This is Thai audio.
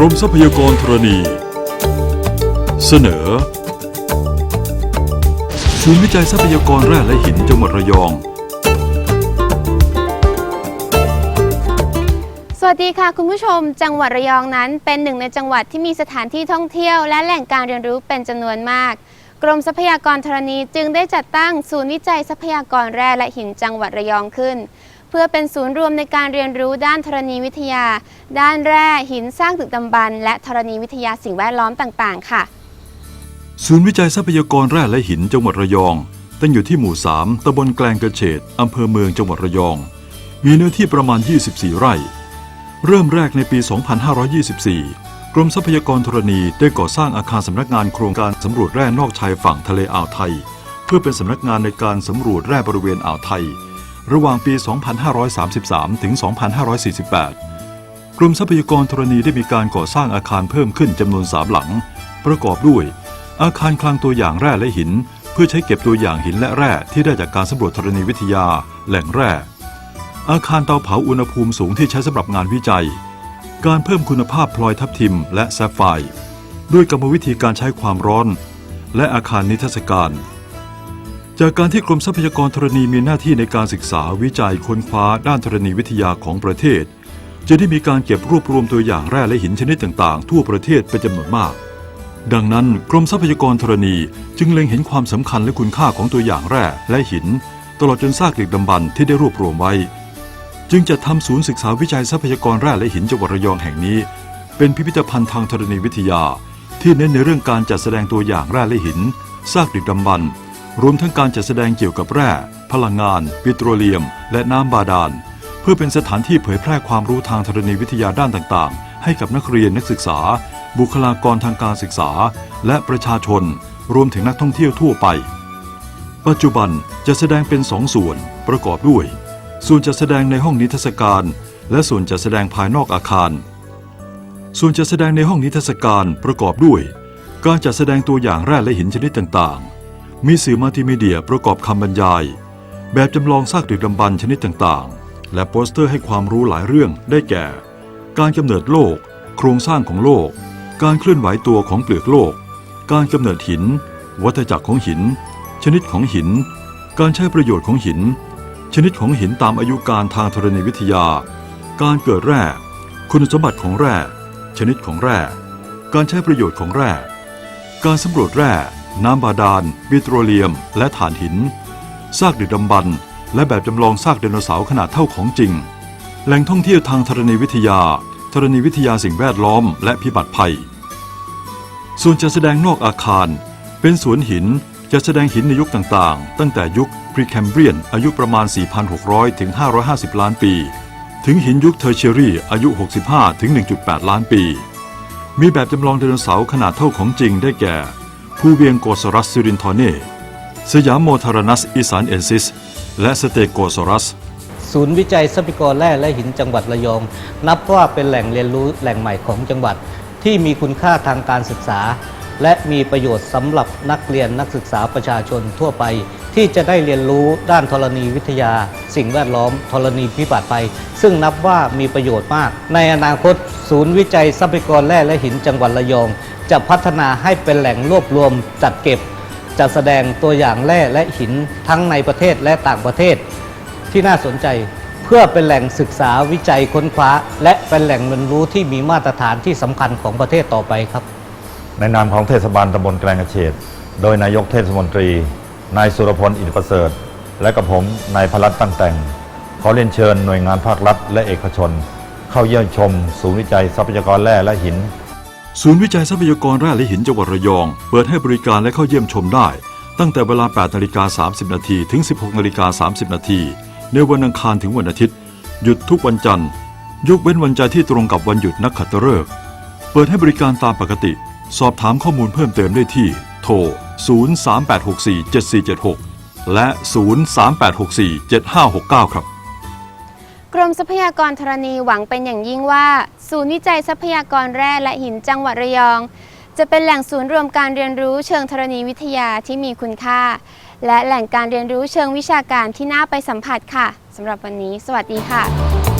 กรมทรัพยากรธรณี เสนอ ศูนย์วิจัยทรัพยากรแร่และหินจังหวัดระยอง สวัสดีค่ะ คุณผู้ชม จังหวัดระยองนั้น เป็นหนึ่งในจังหวัดที่มีสถานที่ท่องเที่ยว และแหล่งการเรียนรู้เป็นจำนวนมากกรมทรัพยากรธรณีจึงได้จัดตั้งศูนย์วิจัยทรัพยากรแร่และหินจังหวัดระยองขึ้น เพื่อเป็นศูนย์รวมในการเรียนรู้ด้านธรณีวิทยา ด้านแร่หินสร้างดึกดำบรรพ์และธรณีวิทยาสิ่งแวดล้อมต่างๆ ค่ะ ศูนย์วิจัยทรัพยากรแร่และหินจังหวัดระยอง ตั้งอยู่ที่หมู่ 3ตำบลแกลงกระเฉดอำเภอเมืองจังหวัดระยอง มีเนื้อที่ประมาณ 24 ไร่ เริ่มแรกในปี 2524 กรมทรัพยากรธรณีได้ก่อสร้างอาคารสำนักงานโครงการสำรวจแร่นอกชายฝั่งทะเลอ่าวไทย เพื่อเป็นสำนักงานในการสำรวจแร่บริเวณอ่าวไทย ระหว่างปี 2533 ถึง 2548 กรมทรัพยากรธรณีได้มีการก่อสร้างอาคารเพิ่มขึ้นจำนวนสามหลัง ประกอบด้วย อาคารคลังตัวอย่างแร่และหิน เพื่อใช้เก็บตัวอย่างหินและแร่ที่ได้จากการสำรวจธรณีวิทยา แหล่งแร่ อาคารเตาเผาอุณหภูมิสูงที่ใช้สำหรับงานวิจัย การเพิ่มคุณภาพพลอยทับทิม และแซฟไฟร์ด้วยกรรมวิธีการใช้ความร้อน และอาคารนิทรรศการ จากการที่กรมทรัพยากรธรณีมีหน้าที่ในการศึกษาวิจัยค้นคว้าด้านธรณีวิทยาของประเทศ จะได้มีการเก็บรวบรวมตัวอย่างแร่และหินชนิดต่างๆ ทั่วประเทศเป็นจำนวนมาก ดังนั้นกรมทรัพยากรธรณีจึงเล็งเห็นความสำคัญและคุณค่าของตัวอย่างแร่และหิน ตลอดจนซากดึกดำบรรที่ได้รวบรวมไว้ จึงจะทำศูนย์ศึกษาวิจัยทรัพยากรแร่และหินจังหวัดระยองแห่งนี้ เป็นพิพิธภัณฑ์ทางธรณีวิทยา ที่เน้นในเรื่องการจัดแสดงตัวอย่างแร่และหินซากดึกดำบรร รวมทั้งการจัดแสดงเกี่ยวกับแร่ พลังงาน ปิโตรเลียม และน้ำบาดาล เพื่อเป็นสถานที่เผยแพร่ความรู้ทางธรณีวิทยาด้านต่างๆ ให้กับนักเรียนนักศึกษา บุคลากรทางการศึกษา และประชาชน รวมถึงนักท่องเที่ยวทั่วไป ปัจจุบันจะแสดงเป็นสองส่วนประกอบด้วย ส่วนจัดแสดงในห้องนิทรรศการ และส่วนจัดแสดงภายนอกอาคาร ส่วนจัดแสดงในห้องนิทรรศการประกอบด้วย การจัดแสดงตัวอย่างแร่และหินชนิดต่างๆ มีสื่อมัลติมีเดียประกอบคำบรรยาย แบบจำลองซากดึกดำบรรพ์ชนิดต่างๆ และโปสเตอร์ให้ความรู้หลายเรื่องได้แก่ การกำเนิดโลก โครงสร้างของโลก การเคลื่อนไหวตัวของเปลือกโลก การกำเนิดหิน วัฏจักรของหิน ชนิดของหิน การใช้ประโยชน์ของหิน ชนิดของหินตามอายุการทางธรณีวิทยา การเกิดแร่ คุณสมบัติของแร่ ชนิดของแร่ การใช้ประโยชน์ของแร่ การสำรวจแร่ น้ำบาดาลปิโตรเลียม และถ่านหิน ซากดึกดำบรรพ์และแบบจำลองซากไดโนเสาร์ขนาดเท่าของจริง แหล่งท่องเที่ยวทางธรณีวิทยา ธรณีวิทยาสิ่งแวดล้อม และพิบัติภัย ส่วนจัดแสดงนอกอาคาร เป็นสวนหินจะแสดงหินในยุคต่างๆ ตั้งแต่ยุคพรีแคมเบรียน อายุประมาณ 4,600 ถึง 550 ล้านปี ถึงหินยุคเทอร์เชอรี่อายุ 65 ถึง 1.8 ล้านปี มีแบบจำลองไดโนเสาร์ขนาดเท่าของจริงได้แก่ ผู้เวียงโกซอรัสซิรินทอเนสยามโมทารนัสอีสานเอนซิส และสเตโกซอรัส ศูนย์วิจัยทรัพยากรแร่และหินจังหวัดระยอง นับว่าเป็นแหล่งเรียนรู้แหล่งใหม่ของจังหวัด ที่มีคุณค่าทางการศึกษา และมีประโยชน์สำหรับนักเรียนนักศึกษาประชาชนทั่วไป ที่จะได้เรียนรู้ด้านธรณีวิทยา สิ่งแวดล้อมธรณีพิบัติภัยซึ่งนับว่ามีประโยชน์มาก ในอนาคต ศูนย์วิจัยทรัพยากรแร่และหินจังหวัดระยอง จะพัฒนาให้เป็นแหล่งรวบรวมจัดเก็บ จัดแสดงตัวอย่างแร่และหินทั้งในประเทศและต่างประเทศ ที่น่าสนใจเพื่อเป็นแหล่งศึกษาวิจัยค้นคว้า และเป็นแหล่งเรียนรู้ที่มีมาตรฐานที่สำคัญของประเทศต่อไปครับ ในนามของเทศบาลตำบลแกลงกระเฉดโดยนายกเทศมนตรี นายสุรพลอินประเสริฐ และกับผมนายพลัดตั้งแต่ง ขอเรียนเชิญหน่วยงานภาครัฐและเอกชน เข้าเยี่ยมชม ศูนย์วิจัยทรัพยากรแร่และหิน ศูนย์วิจัยทรัพยากรแร่และหินจังหวัดระยอง เปิดให้บริการและเข้าเยี่ยมชมได้ ตั้งแต่เวลา 8นาฬิกา30 นาทีถึง 16นาฬิกา30 นาทีในวันอังคารถึงวันอาทิตย์ หยุดทุกวันจันทร์ยกเว้นวันจันทร์ที่ตรงกับวันหยุดนักขัตฤกษ์เปิดให้บริการตามปกติ สอบถามข้อมูลเพิ่มเติมได้ที่ โทร 038647476 และ 038647569 ครับ กรมทรัพยากรธรณีหวังเป็นอย่างยิ่งว่า ศูนย์วิจัยทรัพยากรแร่และหินจังหวัดระยอง จะเป็นแหล่งศูนย์รวมการเรียนรู้เชิงธรณีวิทยาที่มีคุณค่า และแหล่งการเรียนรู้เชิงวิชาการที่น่าไปสัมผัสค่ะสำหรับวันนี้ สวัสดีค่ะ